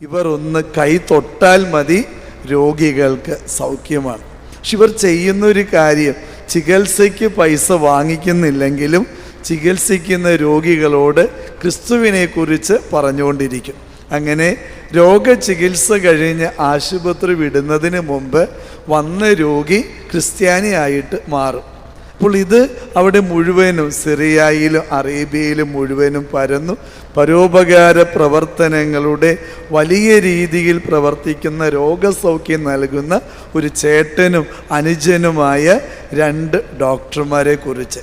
ഇവർ ഒന്ന് കൈ തൊട്ടാൽ മതി രോഗികൾക്ക് സൗഖ്യമാണ്. പക്ഷെ ഇവർ ചെയ്യുന്ന ഒരു കാര്യം ചികിത്സയ്ക്ക് പൈസ വാങ്ങിക്കുന്നില്ലെങ്കിലും ചികിത്സിക്കുന്ന രോഗികളോട് ക്രിസ്തുവിനെ കുറിച്ച് പറഞ്ഞുകൊണ്ടിരിക്കും. അങ്ങനെ രോഗചികിത്സ കഴിഞ്ഞ് ആശുപത്രി വിടുന്നതിന് മുമ്പ് വന്ന രോഗി ക്രിസ്ത്യാനിയായിട്ട് മാറും. അപ്പോൾ ഇത് അവിടെ മുഴുവനും സിറിയയിലും അറേബ്യയിലും മുഴുവനും പരന്നു. പരോപകാര പ്രവർത്തനങ്ങളുടെ വലിയ രീതിയിൽ പ്രവർത്തിക്കുന്ന രോഗസൗഖ്യം നൽകുന്ന ഒരു ചേട്ടനും അനുജനുമായ രണ്ട് ഡോക്ടർമാരെ കുറിച്ച്.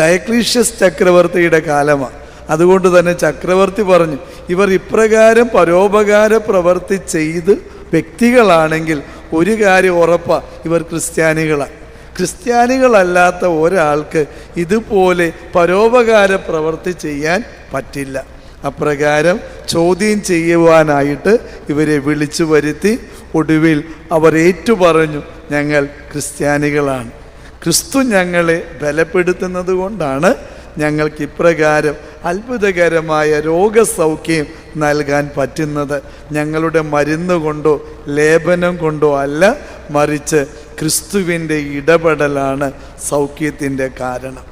ഡയക്ലീഷ്യസ് ചക്രവർത്തിയുടെ കാലമാണ്. അതുകൊണ്ട് തന്നെ ചക്രവർത്തി പറഞ്ഞു ഇവർ ഇപ്രകാരം പരോപകാര പ്രവർത്തി ചെയ്ത് വ്യക്തികളാണെങ്കിൽ ഒരു കാര്യം ഉറപ്പാണ് ഇവർ ക്രിസ്ത്യാനികളാണ് ക്രിസ്ത്യാനികളല്ലാത്ത ഒരാൾക്ക് ഇതുപോലെ പരോപകാര പ്രവൃത്തി ചെയ്യാൻ പറ്റില്ല. അപ്രകാരം ചോദ്യം ചെയ്യുവാനായിട്ട് ഇവരെ വിളിച്ചു വരുത്തി ഒടുവിൽ അവർ ഏറ്റുപറഞ്ഞു ഞങ്ങൾ ക്രിസ്ത്യാനികളാണ്. ക്രിസ്തു ഞങ്ങളെ ബലപ്പെടുത്തുന്നത് കൊണ്ടാണ് ഞങ്ങൾക്ക് ഇപ്രകാരം അത്ഭുതകരമായ രോഗസൗഖ്യം നൽകാൻ പറ്റുന്നത്. ഞങ്ങളുടെ മരുന്ന് കൊണ്ടോ ലേപനം കൊണ്ടോ അല്ല മറിച്ച് ക്രിസ്തുവിന്റെ ഇടപെടലാണ് സൗഖ്യത്തിന്റെ കാരണം.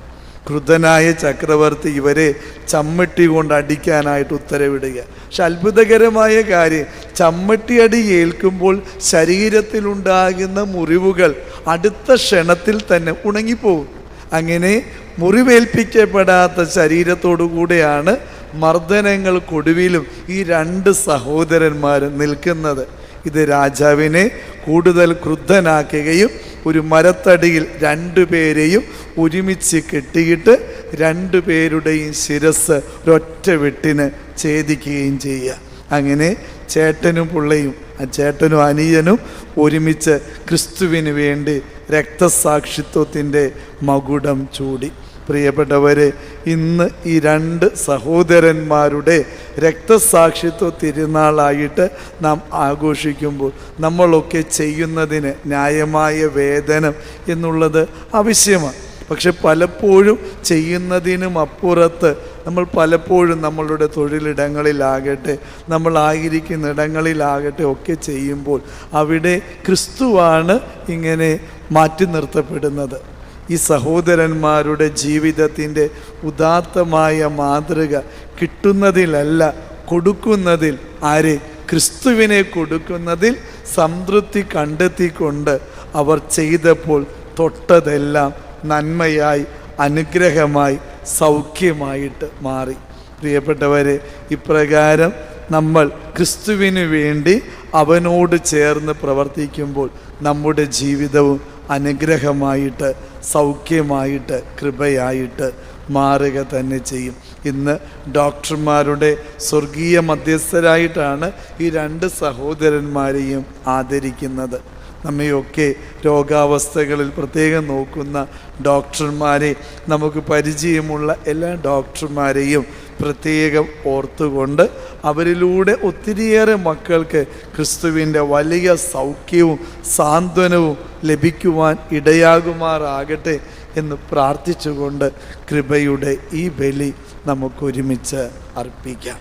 ക്രുദ്ധനായ ചക്രവർത്തി ഇവരെ ചമ്മട്ടി കൊണ്ട് അടിക്കാനായിട്ട് ഉത്തരവിടുക. പക്ഷെ അത്ഭുതകരമായ കാര്യം ചമ്മട്ടി അടി ഏൽക്കുമ്പോൾ ശരീരത്തിലുണ്ടാകുന്ന മുറിവുകൾ അടുത്ത ക്ഷണത്തിൽ തന്നെ ഉണങ്ങിപ്പോകും. അങ്ങനെ മുറിവേൽപ്പിക്കപ്പെടാത്ത ശരീരത്തോടു കൂടെയാണ് മർദ്ദനങ്ങൾക്കൊടുവിലും ഈ രണ്ട് സഹോദരന്മാരും നിൽക്കുന്നത്. ഇത് രാജാവിനെ കൂടുതൽ ക്രുദ്ധനാക്കുകയും ഒരു മരത്തടിയിൽ രണ്ടുപേരെയും ഒരുമിച്ച് കെട്ടിയിട്ട് രണ്ടുപേരുടെയും ശിരസ് ഒരൊറ്റ വെട്ടിന് ഛേദിക്കുകയും ചെയ്യുക. അങ്ങനെ ചേട്ടനും പുള്ളയും ആ ചേട്ടനും അനിയനും ഒരുമിച്ച് ക്രിസ്തുവിന് വേണ്ടി രക്തസാക്ഷിത്വത്തിന്റെ മകുടം ചൂടി. പ്രിയപ്പെട്ടവരെ ഇന്ന് ഈ രണ്ട് സഹോദരന്മാരുടെ രക്തസാക്ഷിത്വ തിരുനാളായിട്ട് നാം ആഘോഷിക്കുമ്പോൾ നമ്മളൊക്കെ ചെയ്യുന്നതിന് ന്യായമായ വേതനം എന്നുള്ളത് ആവശ്യമാണ്. പക്ഷെ പലപ്പോഴും ചെയ്യുന്നതിനും അപ്പുറത്ത് നമ്മൾ പലപ്പോഴും നമ്മളുടെ തൊഴിലിടങ്ങളിലാകട്ടെ നമ്മളായിരിക്കുന്ന ഇടങ്ങളിലാകട്ടെ ഒക്കെ ചെയ്യുമ്പോൾ അവിടെ ക്രിസ്തുവാണ് ഇങ്ങനെ മാറ്റി നിർത്തപ്പെടുന്നത്. ഈ സഹോദരന്മാരുടെ ജീവിതത്തിന്റെ ഉദാത്തമായ മാതൃക കിട്ടുന്നതിലല്ല കൊടുക്കുന്നതിൽ ആരെ? ക്രിസ്തുവിനെ കൊടുക്കുന്നതിൽ സംതൃപ്തി കണ്ടെത്തിക്കൊണ്ട് അവർ ചെയ്തപ്പോൾ തൊട്ടതെല്ലാം നന്മയായി അനുഗ്രഹമായി സൗഖ്യമായിട്ട് മാറി. പ്രിയപ്പെട്ടവരെ ഇപ്രകാരം നമ്മൾ ക്രിസ്തുവിന് വേണ്ടി അവനോട് ചേർന്ന് പ്രവർത്തിക്കുമ്പോൾ നമ്മുടെ ജീവിതവും അനുഗ്രഹമായിട്ട് സൗഖ്യമായിട്ട് കൃപയായിട്ട് മാറുക തന്നെ ചെയ്യും. ഇന്ന് ഡോക്ടർമാരുടെ സ്വർഗീയ മധ്യസ്ഥരായിട്ടാണ് ഈ രണ്ട് സഹോദരന്മാരെയും ആദരിക്കുന്നത്. നമ്മയൊക്കെ രോഗാവസ്ഥകളിൽ പ്രത്യേകം നോക്കുന്ന ഡോക്ടർമാരെ നമുക്ക് പരിചയമുള്ള എല്ലാ ഡോക്ടർമാരെയും പ്രത്യേകം ഓർത്തുകൊണ്ട് അവരിലൂടെ ഒത്തിരിയേറെ മക്കൾക്ക് ക്രിസ്തുവിന്റെ വലിയ സൗഖ്യവും സാന്ത്വനവും ലഭിക്കുവാൻ ഇടയാകുമാറാകട്ടെ എന്ന് പ്രാർത്ഥിച്ചുകൊണ്ട് കൃപയുടെ ഈ ബലി നമുക്കൊരുമിച്ച് അർപ്പിക്കാം.